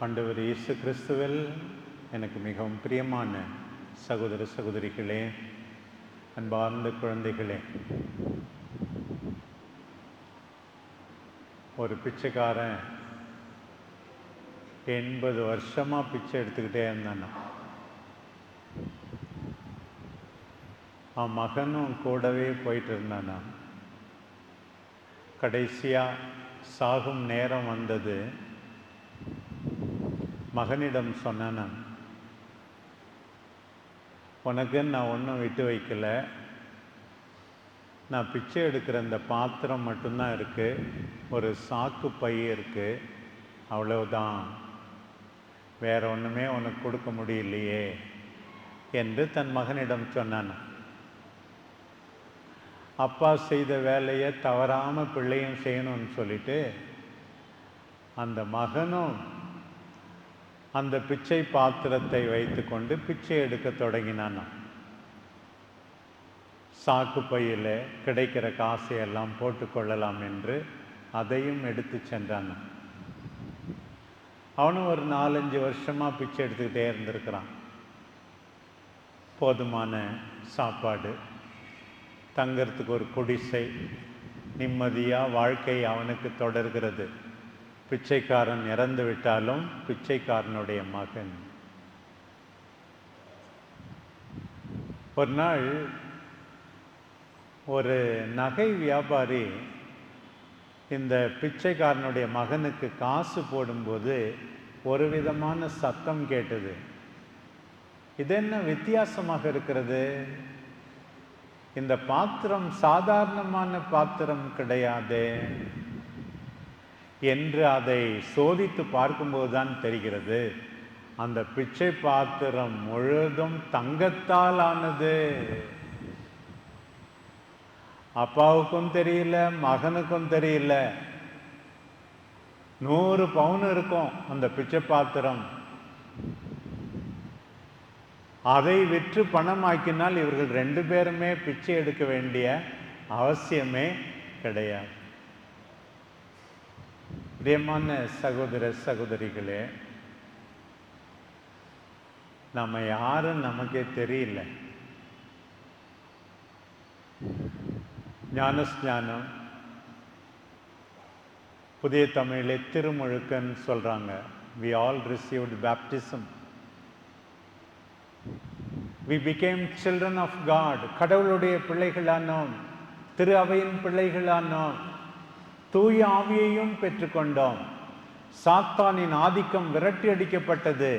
ஆண்டவர் இயேசு கிறிஸ்துவில் எனக்கு மிகவும் பிரியமான சகோதர சகோதரிகளே அன்பார்ந்த குழந்தைகளே ஒரு பிச்சைக்காரன் எண்பது வருஷமாக பிச்சை எடுத்துக்கிட்டே இருந்தானா. அவன் மகனும் கூடவே போயிட்டு இருந்தானா. கடைசியாக சாகும் நேரம் வந்தது. மகனிடம் சொன்னானா உனக்கு நான் ஒன்றும் விட்டு வைக்கலை. நான் பிச்சை எடுக்கிற இந்த பாத்திரம் மட்டும்தான் இருக்குது ஒரு சாக்கு பை இருக்குது அவ்வளவுதான். வேற ஒன்றுமே உனக்கு கொடுக்க முடியலையே என்று தன் மகனிடம் சொன்னான். அப்பா செய்த வேலையை தவறாமல் பிள்ளையும் செய்யணும்னு சொல்லிட்டு அந்த மகனும் அந்த பிச்சை பாத்திரத்தை வைத்துக்கொண்டு பிச்சை எடுக்க தொடங்கினான் சாக்கு பையில் கிடைக்கிற காசையெல்லாம் போட்டுக்கொள்ளலாம் என்று அதையும் எடுத்து சென்றான் அவனும் ஒரு நாலஞ்சு வருஷமாக பிச்சை எடுத்துக்கிட்டே இருந்திருக்கிறான். போதுமான சாப்பாடு தங்கிறதுக்கு ஒரு குடிசை நிம்மதியாக வாழ்க்கை அவனுக்கு தொடர்கிறது. பிச்சைக்காரன் இறந்து விட்டாலும் பிச்சைக்காரனுடைய மகன். ஒரு நாள் ஒரு நகை வியாபாரி இந்த பிச்சைக்காரனுடைய மகனுக்கு காசு போடும்போது ஒரு விதமான சத்தம் கேட்டது. இது என்ன வித்தியாசமாக இருக்கிறது? இந்த பாத்திரம் சாதாரணமான பாத்திரம் கிடையாது. என்று அதை சோதித்து பார்க்கும்போது தான் தெரிகிறது. அந்த பிச்சை பாத்திரம் முழுதும் தங்கத்தால் ஆனது அப்பாவுக்கும் தெரியல மகனுக்கும் தெரியல. நூறு பவுன் இருக்கும் அந்த பிச்சை பாத்திரம். அதை விற்று பணமாக்கினால் இவர்கள் ரெண்டு பேருமே பிச்சை எடுக்க வேண்டிய அவசியமே கிடையாது. பிரியமான சகோதர சகோதரிகளே நம்ம யாரும் நமக்கே தெரியல. ஞானஸ்ஞானம் புதிய தமிழிலே திருமுழுக்கன்னு சொல்கிறாங்க we all received baptism we became children of God கடவுளுடைய பிள்ளைகளானோம் திரு அவையின் பிள்ளைகளானோம். தூய ஆவியையும் பெற்றுக்கொண்டோம். சாத்தானின் ஆதிக்கம் விரட்டி அடிக்கப்பட்டது.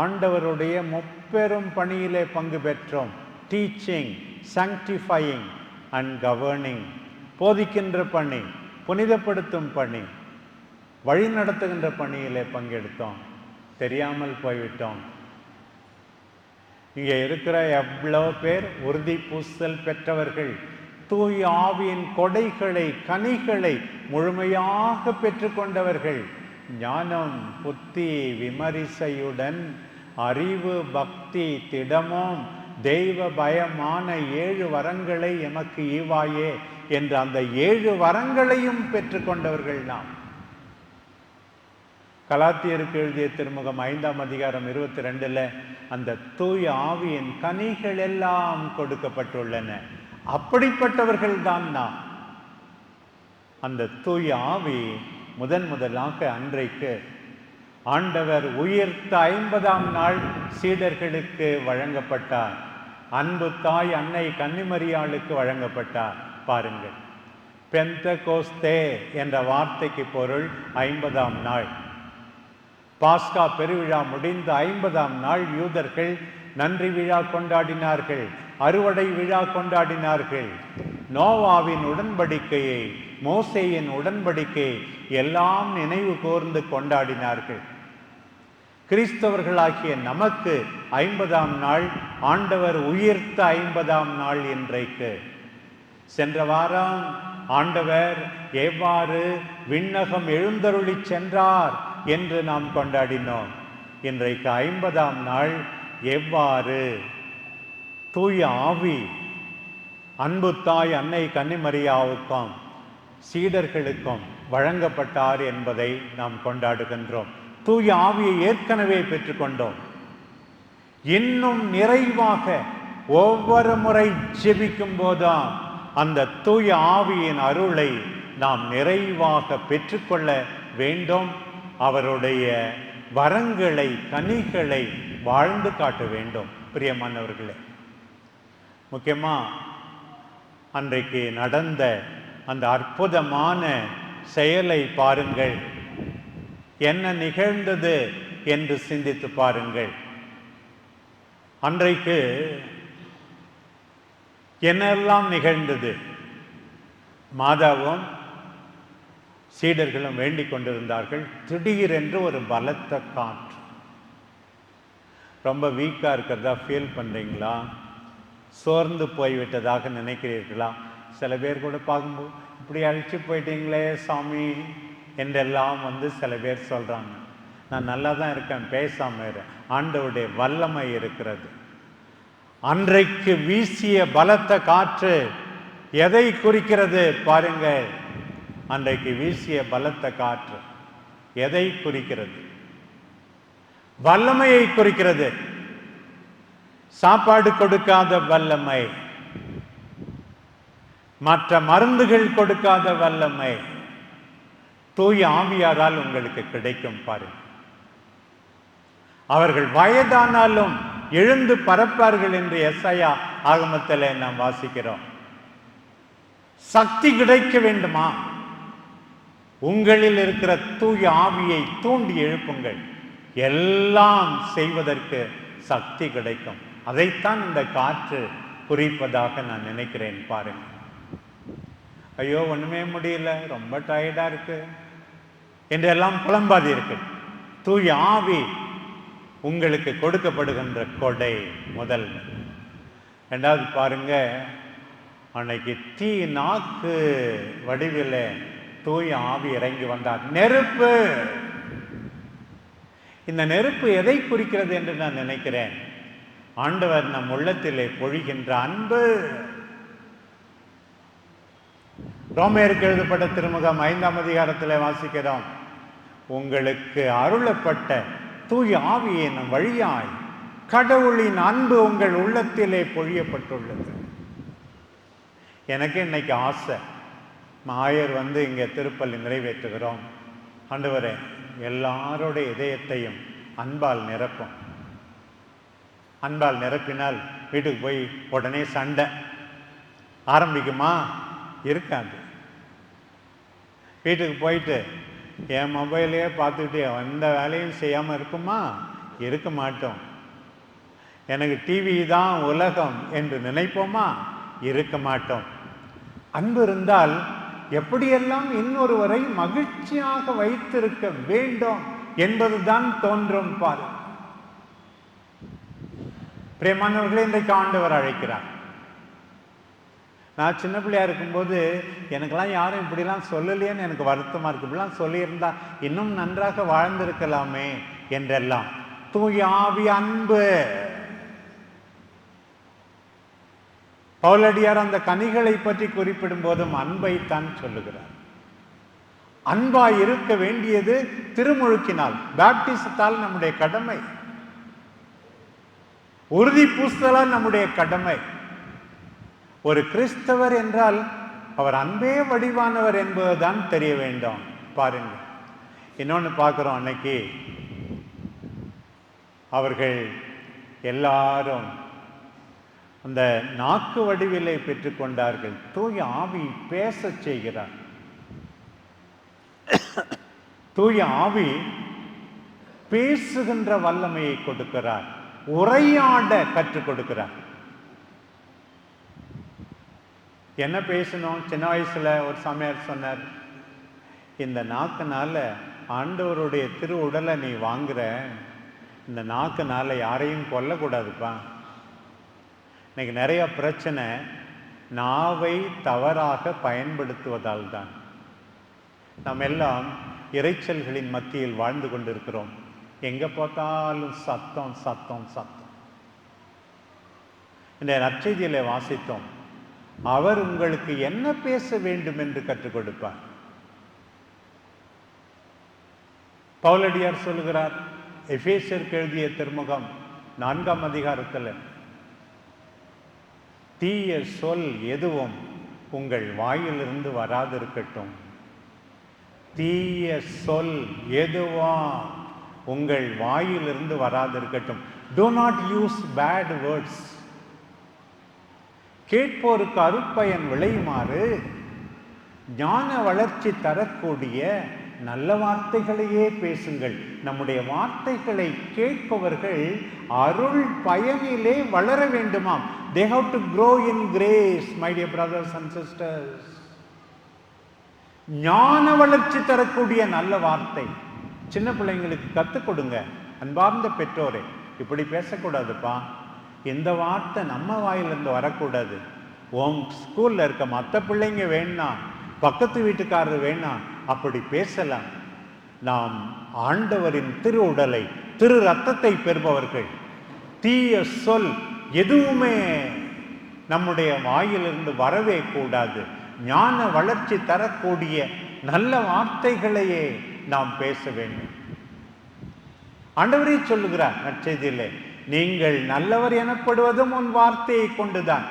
ஆண்டவருடைய முப்பெரும் பணியிலே பங்கு பெற்றோம். டீச்சிங் சாங்டிஃபையிங் அண்ட் கவர்னிங் போதிக்கின்ற பணி புனிதப்படுத்தும் பணி வழி நடத்துகின்ற பணியிலே பங்கெடுத்தோம். தெரியாமல் போய்விட்டோம். இங்கே இருக்கிற எவ்வளோ பேர் உறுதி பூசல் பெற்றவர்கள் தூய் ஆவியின் கொடைகளை கனிகளை முழுமையாக பெற்றுக்கொண்டவர்கள். ஞானம் புத்தி விமரிசையுடன் அறிவு பக்தி திடமும் தெய்வ பயமான ஏழு வரங்களை எமக்கு ஈவாயே என்று அந்த ஏழு வரங்களையும் பெற்றுக்கொண்டவர்கள் நாம். கலாத்தியருக்கு எழுதிய திருமுகம் ஐந்தாம் அதிகாரம் இருபத்தி ரெண்டுல அந்த தூய ஆவியின் கனிகள் எல்லாம் கொடுக்கப்பட்டுள்ளன. அப்படிப்பட்டவர்கள்தான் நாம். அந்த தூய ஆவி முதன் முதலாக அன்றைக்கு ஆண்டவர் உயிர்த்த ஐம்பதாம் நாள் சீடர்களுக்கு வழங்கப்பட்டார். அன்பு தாய் அன்னை கன்னிமரியாளுக்கு வழங்கப்பட்டார். பாருங்கள். பெந்த கோஸ்தே என்ற வார்த்தைக்கு பொருள் ஐம்பதாம் நாள். பாஸ்கா பெருவிழா முடிந்த ஐம்பதாம் நாள் யூதர்கள் நன்றி விழா கொண்டாடினார்கள் அறுவடை விழா கொண்டாடினார்கள். நோவாவின் உடன்படிக்கையை மோசேயின் உடன்படிக்கை எல்லாம் நினைவு கோர்ந்து கொண்டாடினார்கள். கிறிஸ்தவர்களாகிய நமக்கு ஐம்பதாம் நாள் ஆண்டவர் உயிர்த்த ஐம்பதாம் நாள் இன்றைக்கு. சென்ற வாரம் ஆண்டவர் எவ்வாறு விண்ணகம் எழுந்தருளி சென்றார் என்று நாம் கொண்டாடினோம். இன்றைக்கு ஐம்பதாம் நாள் எவ்வாறு? தூய ஆவி அன்பு தாய் அன்னை கன்னிமரியாவுக்கும் சீடர்களுக்கும் வழங்கப்பட்டார் என்பதை நாம் கொண்டாடுகின்றோம். தூய ஆவியை ஏற்கனவே பெற்றுக்கொண்டோம். இன்னும் நிறைவாக ஒவ்வொரு முறை ஜெபிக்கும் போதுதான் அந்த தூய ஆவியின் அருளை நாம் நிறைவாக பெற்றுக்கொள்ள வேண்டும். அவருடைய வரங்களை கனிகளை வாழ்ந்து காட்ட வேண்டும் பிரியமானவர்களே. முக்கியமாக அன்றைக்கு நடந்த அந்த அற்புதமான செயலை பாருங்கள். என்ன நிகழ்ந்தது என்று சிந்தித்து பாருங்கள். அன்றைக்கு என்னெல்லாம் நிகழ்ந்தது? மாதாவும் சீடர்களும் வேண்டிக் கொண்டிருந்தார்கள். திடீரென்று ஒரு பலத்த காற்று. ரொம்ப வீக்காக இருக்கிறதா ஃபீல் பண்ணுறீங்களா சோர்ந்து போய்விட்டதாக நினைக்கிறீர்களா? சில பேர் கூட பார்க்கும்போது இப்படி அழிச்சு போயிட்டீங்களே சாமி என்றெல்லாம் வந்து சில பேர் சொல்கிறாங்க நான் நல்லா தான் இருக்கேன் பேசாமல் ஆண்டவுடைய வல்லமை இருக்கிறது. அன்றைக்கு வீசிய பலத்த காற்று எதை குறிக்கிறது பாருங்கள். அன்றைக்கு வீசிய பலத்த காற்று எதை குறிக்கிறது? வல்லமையை குறிக்கிறது. சாப்பாடு கொடுக்காத வல்லமை. மற்ற மருந்துகள் கொடுக்காத வல்லமை. தூய் ஆவியாரால் உங்களுக்கு கிடைக்கும் பாருங்க அவர்கள் வயதானாலும் எழுந்து பறப்பார்கள் என்று எஸ்ஐயா ஆகமத்தில் நாம் வாசிக்கிறோம். சக்தி கிடைக்க வேண்டுமா? உங்களில் இருக்கிற தூய ஆவியை தூண்டி எழுப்புங்கள். எல்லாம் செய்வதற்கு சக்தி கிடைக்கும். அதைத்தான் இந்த காற்று குறிப்பதாக நான் நினைக்கிறேன் பாருங்க. ஐயோ ஒன்றுமே முடியல. ரொம்ப டயர்டாக இருக்கு. என்றெல்லாம் புலம்பாதி இருக்கு தூய் ஆவி உங்களுக்கு கொடுக்கப்படுகின்ற கொடை முதல். ரெண்டாவது பாருங்க. அன்னைக்கு தீ நாக்கு வடிவில் தூய் ஆவி இறங்கி வந்தார். நெருப்பு! இந்த நெருப்பு எதை குறிக்கிறது என்று நான் நினைக்கிறேன். ஆண்டவர் நம் உள்ளத்திலே பொழிகின்ற அன்பு. ரோமேருக்கு எழுதப்பட்ட திருமுகம் ஐந்தாம் அதிகாரத்தில் வாசிக்கிறோம். உங்களுக்கு அருளப்பட்ட தூய ஆவியின் வழியாய். கடவுளின் அன்பு உங்கள் உள்ளத்திலே பொழியப்பட்டுள்ளது. எனக்கு இன்னைக்கு ஆசை. மாயர் வந்து இங்கே திருப்பள்ளி நிறைவேற்றுகிறோம். ஆண்டவரே எல்லாருடைய இதயத்தையும் அன்பால் நிரப்பும். அன்பால் நிரப்பினால் வீட்டுக்கு போய் உடனே சண்டை. ஆரம்பிக்குமா? இருக்காது. வீட்டுக்கு போயிட்டு என் மொபைலையே பார்த்துக்கிட்டு எந்த வேலையும் செய்யாமல் இருக்குமா? இருக்க மாட்டோம். எனக்கு டிவி தான் உலகம் என்று நினைப்போமா? இருக்க மாட்டோம். அன்பு இருந்தால் எப்படியெல்லாம் இன்னொருவரை மகிழ்ச்சியாக வைத்திருக்க வேண்டும் என்பதுதான் தோன்றும் பாரு. பிரியமானவர்களே இன்றைக்கு ஆண்டவர் அழைக்கிறார். நான் சின்ன பிள்ளையா இருக்கும்போது எனக்கெல்லாம் யாரும் இப்படிலாம் சொல்லலையேன்னு எனக்கு வருத்தமா இருக்கு. இப்படிலாம் சொல்லியிருந்தா இன்னும் நன்றாக வாழ்ந்திருக்கலாமே என்றெல்லாம். தூய் ஆவி அன்பு. பவுலடியார் அந்த கனிகளை பற்றி குறிப்பிடும் போதும் அன்பை தான் சொல்லுகிறார். அன்பாய் இருக்க வேண்டியது திருமுழுக்கினால் பேப்டிசத்தால் நம்முடைய கடமை. உறுதி பூசுதலால் நம்முடைய கடமை. ஒரு கிறிஸ்தவர் என்றால் அவர் அன்பே வடிவானவர் என்பதுதான் தெரிய வேண்டும். பாருங்க இன்னொன்று பார்க்குறோம் அன்னைக்கு. அவர்கள் எல்லாரும் அந்த நாக்கு வடிவிலை பெற்றுக்கொண்டார்கள். தூய ஆவி பேச செய்கிறார். தூய ஆவி பேசுகின்ற வல்லமையை கொடுக்கிறார். உரையாட கற்றுக் கொடுக்கிறார். என்ன பேசணும்? சின்ன வயசுல ஒரு சமையல் சொன்னார் இந்த நாக்குனால ஆண்டவருடைய திரு உடலை நீ வாங்குற. இந்த நாக்குனால யாரையும் கொல்லக்கூடாதுப்பா. இன்னைக்கு நிறைய பிரச்சனை நாவை தவறாக பயன்படுத்துவதால் தான் நாம் எல்லாம் இரைச்சல்களின் மத்தியில் வாழ்ந்து கொண்டிருக்கிறோம். எங்க பார்த்தாலும் சத்தம் சத்தம் சத்தம். இந்த நற்செய்தியில வாசித்தோம் அவர் உங்களுக்கு என்ன பேச வேண்டும் என்று கற்றுக் கொடுப்பார்? பவுலடியார் சொல்லுகிறார் எஃபேசியருக்கு எழுதிய திருமுகம் நான்காம் அதிகாரத்தில் தீய சொல் எதுவும் உங்கள் வாயிலிருந்து வராதிருக்கட்டும். தீய சொல் எதுவா உங்கள் வாயிலிருந்து வராதிருக்கட்டும். Do not use bad words கேட்போருக்கு அருட்பயன் விளையுமாறு? ஞான வளர்ச்சி தரக்கூடிய நல்ல வார்த்தைகளையே பேசுங்கள். நம்முடைய வார்த்தைகளை கேட்பவர்கள் அருள் பயனிலே வளர வேண்டுமாம். They have to grow in grace my dear brothers and sisters. ஞான வளர்ச்சி தரக்கூடிய நல்ல வார்த்தை. சின்ன பிள்ளைங்களுக்கு கற்றுக் கொடுங்க. அன்பார்ந்த பெற்றோரே இப்படி பேசக்கூடாதுப்பா. இந்த வார்த்தை நம்ம வாயிலிருந்து வரக்கூடாது. உன் ஸ்கூலில் இருக்க மற்ற பிள்ளைங்க வேணாம் பக்கத்து வீட்டுக்காரர் வேணாம் அப்படி பேசலாம். நாம் ஆண்டவரின் திரு உடலை திரு ரத்தத்தை பெறுபவர்கள். தீய சொல் எதுவுமே நம்முடைய வாயிலிருந்து வரவே கூடாது. ஞான வளர்ச்சி தரக்கூடிய நல்ல வார்த்தைகளையே நாம் பேச வேண்டும். ஆண்டவரே சொல்லுகிறார் நற்செய்தியிலே நீங்கள் நல்லவர் எனப்படுவதும் உன் வார்த்தையை கொண்டுதான்.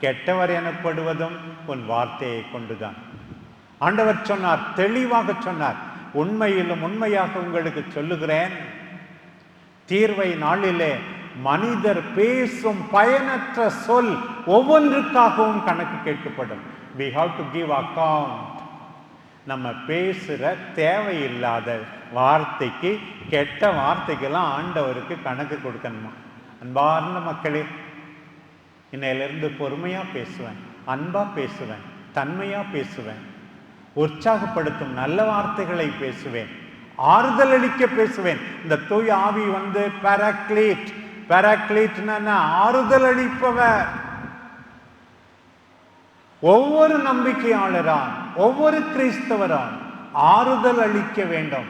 கெட்டவர் எனப்படுவதும் உன் வார்த்தையை கொண்டுதான். ஆண்டவர் சொன்னார் தெளிவாக சொன்னார் உண்மையிலும் உண்மையாக உங்களுக்கு சொல்லுகிறேன். தீர்வை நாளிலே மனிதர் பேசும் பயனற்ற சொல் ஒவ்வொன்றுக்காகவும் கணக்கு கேட்கப்படும். We have to give account நம்ம பேசுகிற தேவையில்லாத வார்த்தைக்கு கெட்ட வார்த்தைக்கெல்லாம் ஆண்டவருக்கு கணக்கு கொடுக்கணுமா? அன்பார்ந்த மக்களே இன்னையிலிருந்து பொறுமையாக பேசுவேன் அன்பாக பேசுவேன் தன்மையாக பேசுவேன் உற்சாகப்படுத்தும் நல்ல வார்த்தைகளை பேசுவேன் ஆறுதல் அளிக்க பேசுவேன். இந்த தூய் ஆவி வந்து பேராக்ளீட் பேராக்ளீட்னா ஆறுதல் அளிப்பவர். ஒவ்வொரு நம்பிக்கையாளரான் ஒவ்வொரு கிறிஸ்தவரான் ஆறுதல் அளிக்க வேண்டும்.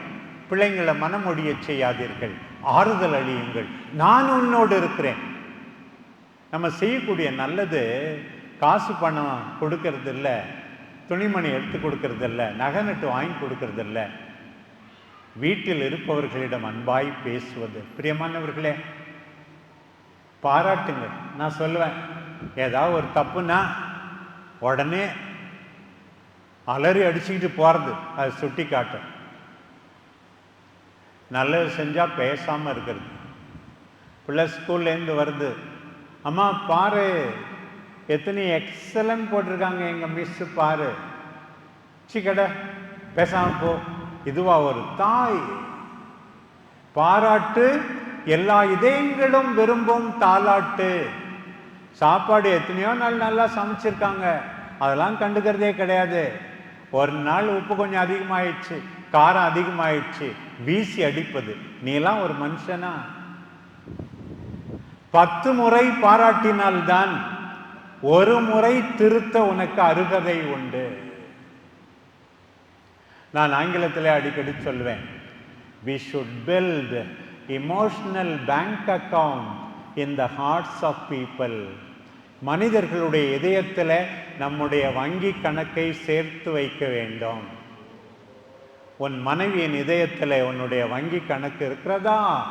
பிள்ளைங்களை மனமொழிய செய்யாதீர்கள். ஆறுதல் அழியுங்கள். நான் உன்னோடு இருக்கிறேன். நம்ம செய்யக்கூடிய நல்லது காசு பணம் கொடுக்கறது இல்லை துணிமணி எடுத்து கொடுக்கறது இல்லை நகை நட்டு வாங்கி கொடுக்கறது இல்லை வீட்டில் இருப்பவர்களிடம் அன்பாய் பேசுவது. பிரியமானவர்களே பாராட்டுங்க நான் சொல்லுவேன். ஏதாவது ஒரு தப்புனா உடனே அலறி அடிச்சுக்கிட்டு போகிறது அது சுட்டி காட்டும் நல்லது செஞ்சால் பேசாமல் இருக்கிறது. பிள்ளை ஸ்கூல்லேருந்து வருது. அம்மா பாரு. எத்தனை எக்ஸலன்ட் போட்டிருக்காங்க எங்கள் மிஸ்ஸு பாரு. சிக்கடை பேசாமல் போ. இதுவா ஒரு தாய். பாராட்டு எல்லா இதயங்களும் விரும்பும் தாலாட்டு. சாப்பாடு எத்தனையோ நாள் நல்லா சமைச்சிருக்காங்க. அதெல்லாம் கண்டுக்கிறதே கிடையாது. ஒரு நாள் உப்பு கொஞ்சம் அதிகமாயிடுச்சு காரம் அதிகமாயிடுச்சு வீசி அடிப்பது. நீ எல்லாம் ஒரு மனுஷனா? பத்து முறை பாராட்டினால்தான் ஒரு முறை திருத்த உனக்கு அருகதை உண்டு. நான் ஆங்கிலத்தில் அடிக்கடி சொல்வேன் we should build emotional bank account in the hearts of people மனிதர்களுடைய இதயத்தில் நம்முடைய வங்கி கணக்கை சேர்த்து வைக்க வேண்டும். உன் மனைவியின் இதயத்தில் உன்னுடைய வங்கி கணக்கு இருக்கிறதா?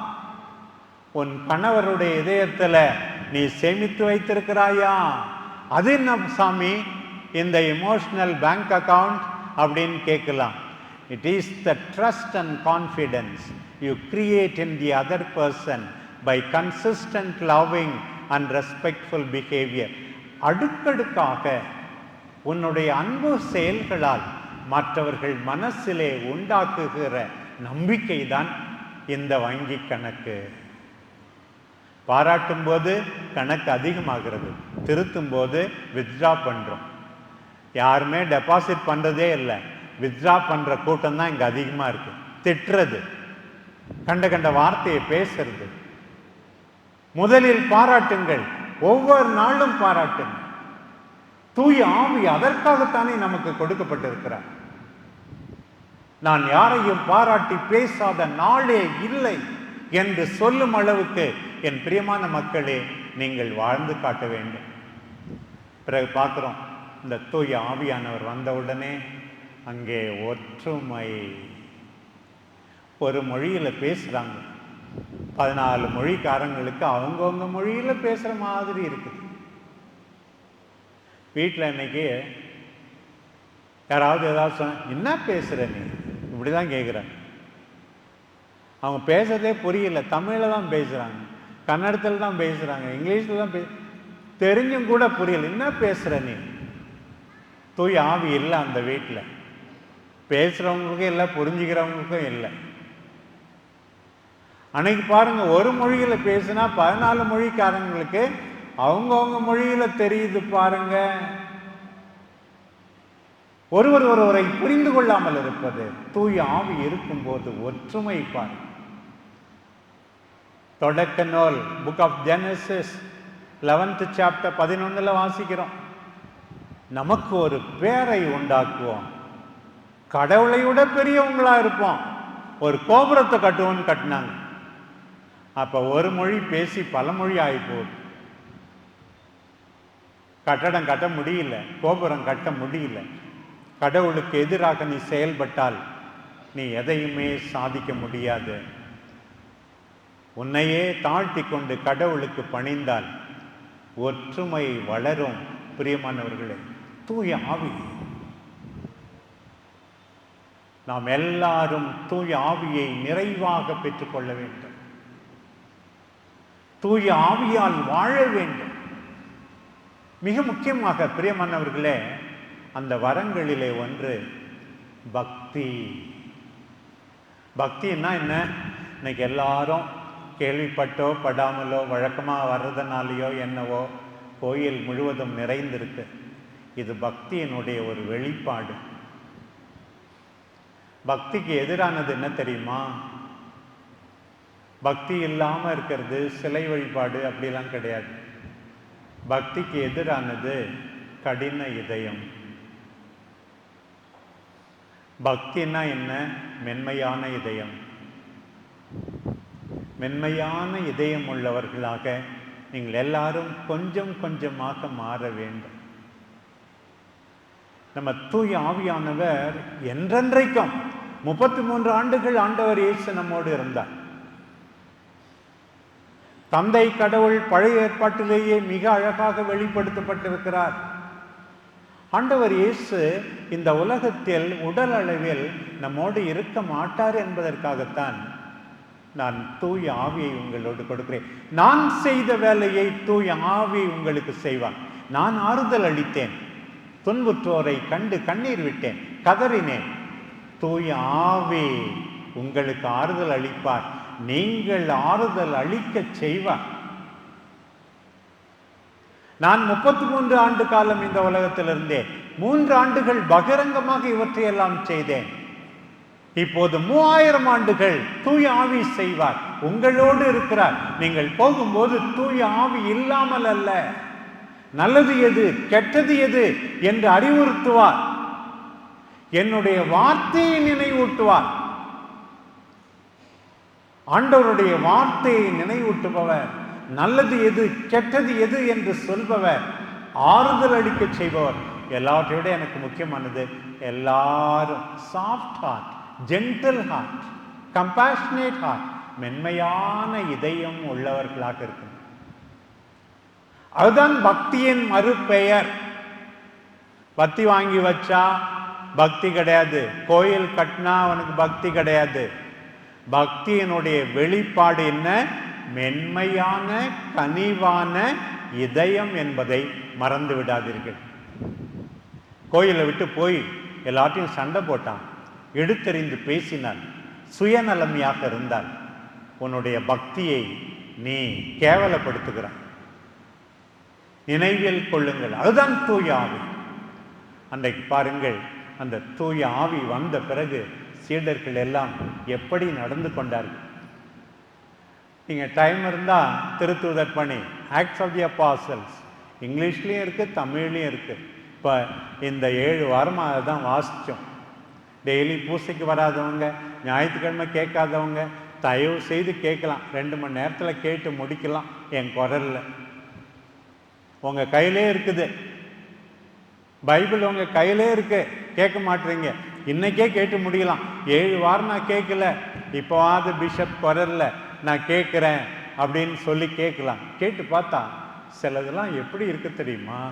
உன் கணவருடைய இதயத்தில் நீ சேமித்து வைத்திருக்கிறாயா? அது என்ன சாமி? இந்த இமோஷனல் பேங்க் அக்கவுண்ட் அப்படின்னு கேட்கலாம். It is the trust and confidence you create in the other person by consistent loving and respectful behaviour அடுக்கடுக்காக உன்னுடைய அன்பு செயல்களால் மற்றவர்கள் மனசிலே உண்டாக்குகிற நம்பிக்கை தான் இந்த வங்கி கணக்கு. பாராட்டும் போது கணக்கு அதிகமாகிறது. திருத்தும் போது வித்ட்ரா பண்ணுறோம் யாருமே டெபாசிட் பண்ணுறதே இல்லை. வித்ட்ரா பண்ணுற கூட்டம் தான் இங்கே அதிகமாக இருக்குது திட்டுறது. கண்ட கண்ட வார்த்தையை பேசுறது. முதலில் பாராட்டுங்கள் ஒவ்வொரு நாளும் பாராட்டுங்கள். தூய ஆவி அதற்காகத்தானே நமக்கு கொடுக்கப்பட்டிருக்கிறார். நான் யாரையும் பாராட்டி பேசாத நாளே இல்லை என்று சொல்லும் அளவுக்கு என் பிரியமான மக்களே நீங்கள் வாழ்ந்து காட்ட வேண்டும். பிறகு பார்க்கிறோம் இந்த தூய ஆவியானவர் வந்தவுடனே அங்கே ஒற்றுமை ஒரு மொழியில் பேசுகிறாங்க பதினாலு மொழிக்காரங்களுக்கு அவங்கவுங்க மொழியில் பேசுகிற மாதிரி இருக்குது வீட்டில் இன்றைக்கி யாராவது ஏதாவது சொன்ன என்ன பேசுகிற நீ? இப்படி தான் கேட்குறாங்க அவங்க பேசுறதே புரியல. தமிழில் தான் பேசுகிறாங்க கன்னடத்தில் தான் பேசுகிறாங்க இங்கிலீஷில் தான் பே தெரிஞ்சும் கூட புரியல. என்ன பேசுகிற நீ? தூய் ஆவி இல்லை அந்த வீட்டில் பேசுகிறவங்களுக்கும் இல்லை புரிஞ்சுக்கிறவங்களுக்கும் இல்லை. அன்னைக்கு பாருங்கள் ஒரு மொழியில் பேசினா பதினாலு மொழிக்காரங்களுக்கு அவங்கவுங்க மொழியில் தெரியுது பாருங்க. ஒருவர் ஒருவரை புரிந்து கொள்ளாமல் இருப்பது தூய் ஆவி இருக்கும்போது ஒற்றுமை பாருங்க. தொடக்க நூல் book of Genesis eleventh chapter பதினொன்றில் வாசிக்கிறோம். நமக்கு ஒரு பேரை உண்டாக்குவோம். கடவுளை விட பெரியவங்களா இருப்போம். ஒரு கோபுரத்தை கட்டுவோம்னு கட்டினாங்க. அப்போ ஒரு மொழி பேசி பல மொழி ஆகிப்போகுது கட்டடம் கட்ட முடியல கோபுரம் கட்ட முடியல. கடவுளுக்கு எதிராக நீ செயல்பட்டால் நீ எதையுமே சாதிக்க முடியாது. உன்னையே தாழ்த்தி கொண்டு கடவுளுக்கு பணிந்தால் ஒற்றுமை வளரும். பிரியமானவர்களே தூய ஆவி. நாம் எல்லாரும் தூய ஆவியை நிறைவாக பெற்றுக்கொள்ள வேண்டும். தூய ஆவியால் வாழ வேண்டும். மிக முக்கியமாக பிரியமானவர்களே அந்த வரங்களிலே ஒன்று பக்தி. பக்தின்னா என்ன? இன்னைக்கு எல்லாரும் கேள்விப்பட்டோ படாமலோ வழக்கமாக வர்றதுனாலையோ என்னவோ கோயில் முழுவதும் நிறைந்திருக்கு. இது பக்தியினுடைய ஒரு வெளிப்பாடு. பக்திக்கு எதிரானது என்ன தெரியுமா? பக்தி இல்லாமல் இருக்கிறது சிலை வழிபாடு அப்படிலாம் கிடையாது. பக்திக்கு எதிரானது கடின இதயம். பக்தின்னா என்ன? மென்மையான இதயம். மென்மையான இதயம் உள்ளவர்களாக நீங்கள் எல்லாரும் கொஞ்சம் கொஞ்சமாக மாற வேண்டும். நம்ம தூய் ஆவியானவர் என்றென்றைக்கும் முப்பத்தி மூன்று ஆண்டுகள் ஆண்டவர் இயேசு நம்மோடு இருந்தார். தந்தை கடவுள் பழைய ஏற்பாட்டிலேயே மிக அழகாக வெளிப்படுத்தப்பட்டிருக்கிறார். ஆண்டவர் இயேசு இந்த உலகத்தில் உடல் அளவில் நம்மோடு இருக்க மாட்டார் என்பதற்காகத்தான் நான் தூய ஆவியை உங்களோடு கொடுக்கிறேன். நான் செய்த வேலையை தூய ஆவி உங்களுக்கு செய்வான். நான் ஆறுதல் அளித்தேன். துன்புற்றோரை கண்டு கண்ணீர் விட்டேன். கதறினேன். தூய ஆவி உங்களுக்கு ஆறுதல் அளிப்பார். நீங்கள் ஆறுதல் அளிக்கச் செய்வார். நான் முப்பத்தி மூன்று ஆண்டு காலம் இந்த உலகத்தில் இருந்தேன் மூன்று ஆண்டுகள் பகிரங்கமாக இவற்றையெல்லாம் செய்தேன். இப்போது மூவாயிரம் ஆண்டுகள் தூய ஆவி செய்வார். உங்களோடு இருக்கிறார். நீங்கள் போகும்போது தூய ஆவி இல்லாமல் அல்ல. நல்லது எது கெட்டது எது என்று அறிவுறுத்துவார். என்னுடைய வார்த்தையை நினைவூட்டுவார். ஆண்டவருடைய வார்த்தையை நினைவூட்டுபவர் நல்லது எது கெட்டது எது என்று சொல்பவர் ஆறுதல் அளிக்க செய்பவர். எல்லாவற்றை விட எனக்கு முக்கியமானது எல்லாரும் soft heart gentle heart compassionate heart மென்மையான இதயம் உள்ளவர்களாக இருக்கும் அதுதான் பக்தியின் மறுபெயர். பக்தி வாங்கி வச்சா பக்தி கிடையாது. கோயில் கட்டினா அவனுக்கு பக்தி கிடையாது. பக்தியினுடைய வெளிப்பாடு என்ன? மென்மையான கனிவான இதயம் என்பதை மறந்து விடாதீர்கள். கோயிலை விட்டு போய் எல்லாத்தையும் சண்டை போட்டான். எடுத்தெறிந்து பேசினான். சுயநலமையாக இருந்தால் உன்னுடைய பக்தியை நீ கேவலப்படுத்துகிறான் நினைவில் கொள்ளுங்கள். அதுதான் தூய ஆவி. அன்றைக்கு பாருங்கள் அந்த தூய ஆவி வந்த பிறகு சீடர்கள் எல்லாம் எப்படி நடந்து கொண்டார்கள்? நீங்கள் டைம் இருந்தால் திருத்துதர் பணி ஆக்ட்ஸ் ஆஃப் தி அப்பாசல்ஸ் இங்கிலீஷ்லேயும் இருக்குது தமிழ்லேயும் இருக்குது இப்போ இந்த ஏழு வாரமாக அதை தான் வாசித்தோம் டெய்லி பூசைக்கு வராதவங்க ஞாயிற்றுக்கிழமை கேட்காதவங்க தயவு செய்து கேட்கலாம். ரெண்டு மணி நேரத்தில் கேட்டு முடிக்கலாம். என் குரலில். உங்கள் கையிலே இருக்குது. பைபிள் உங்கள் கையிலே இருக்குது கேட்க மாட்டுறீங்க இன்றைக்கே கேட்டு முடியலாம். ஏழு வாரம் நான் கேட்கல. இப்போவாது பிஷப் குரல்ல நான் கேட்குறேன் அப்படின்னு சொல்லி கேட்கலாம். கேட்டு பார்த்தா சிலதெல்லாம் எப்படி இருக்கு தெரியுமா?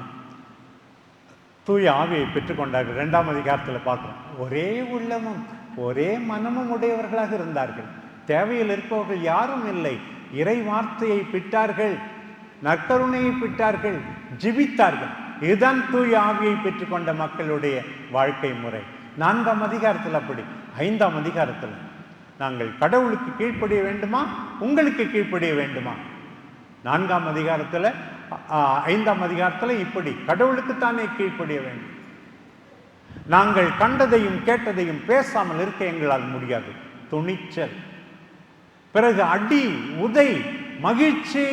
தூய ஆவியை பெற்றுக்கொண்டார்கள் ரெண்டாம் அதிகாரத்தில் பார்க்குறோம். ஒரே உள்ளமும் ஒரே மனமும் உடையவர்களாக இருந்தார்கள். தேவையில் இருப்பவர்கள் யாரும் இல்லை. இறை வார்த்தையை பிட்டார்கள் நற்கருணையை பிட்டார்கள் ஜிபித்தார்கள். இதுதான் தூய ஆவியை பெற்றுக்கொண்ட மக்களுடைய வாழ்க்கை முறை. நான்காம் அதிகாரத்தில் அப்படி ஐந்தாம் அதிகாரத்தில். நாங்கள் கடவுளுக்கு கீழ்ப்படிய வேண்டுமா? உங்களுக்கு கீழ்ப்படிய வேண்டுமா? நான்காம் அதிகாரத்தில் ஐந்தாம் அதிகாரத்தில் இப்படி கடவுளுக்குத்தானே கீழ்ப்படிய வேண்டும். நாங்கள் கண்டதையும் கேட்டதையும் பேசாமல் இருக்க எங்களால் முடியாது. துணிச்சல். பிறகு அடி உதை மகிழ்ச்சி.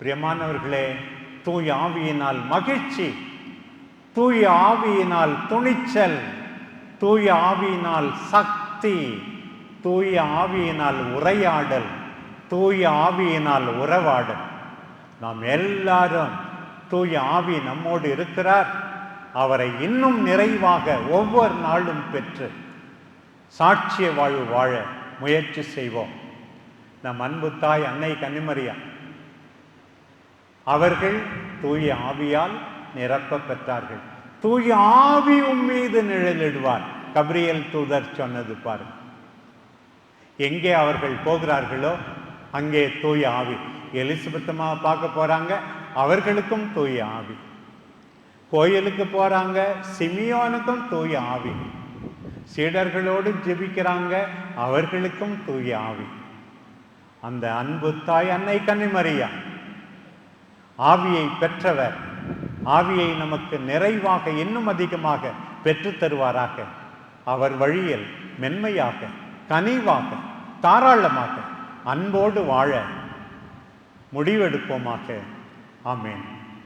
பிரியமானவர்களே தூய் ஆவியினால் மகிழ்ச்சி. தூய ஆவியினால் துணிச்சல் தூய ஆவியினால் சக்தி தூய ஆவியினால் உரையாடல் தூய ஆவியினால் உறவாடல். நாம் எல்லாரும் தூய ஆவி நம்மோடு இருக்கிறார். அவரை இன்னும் நிறைவாக ஒவ்வொரு நாளும் பெற்று சாட்சிய வாழ்வு வாழ முயற்சி செய்வோம். நம் அன்பு தாய் அன்னை கன்னிமரியா அவர்கள் தூய ஆவியால் நிரப்ப பெற்றார்கள். தூய ஆவி உன் மீது நிழலிடுவார் கபிரியல் தூதர் சொன்னது பாருங்க எங்கே அவர்கள் போகிறார்களோ அங்கே தூய ஆவி. எலிசபெத்தமா பார்க்க போறாங்க? அவர்களுக்கும் தூய ஆவி. கோயிலுக்கு போறாங்க? சிமியோனுக்கும் தூய ஆவி. சீடர்களோடு ஜெபிக்கிறாங்க? அவர்களுக்கும் தூய ஆவி. அந்த அன்பு தாய் அன்னை கன்னிமரியா. ஆவியை பெற்றவர் ஆவியை நமக்கு நிறைவாக இன்னும் அதிகமாக பெற்றுத் தருவாராக. அவர் வழியில் மென்மையாக கனிவாக தாராளமாக அன்போடு வாழ முடிவெடுப்போமாக. ஆமேன்.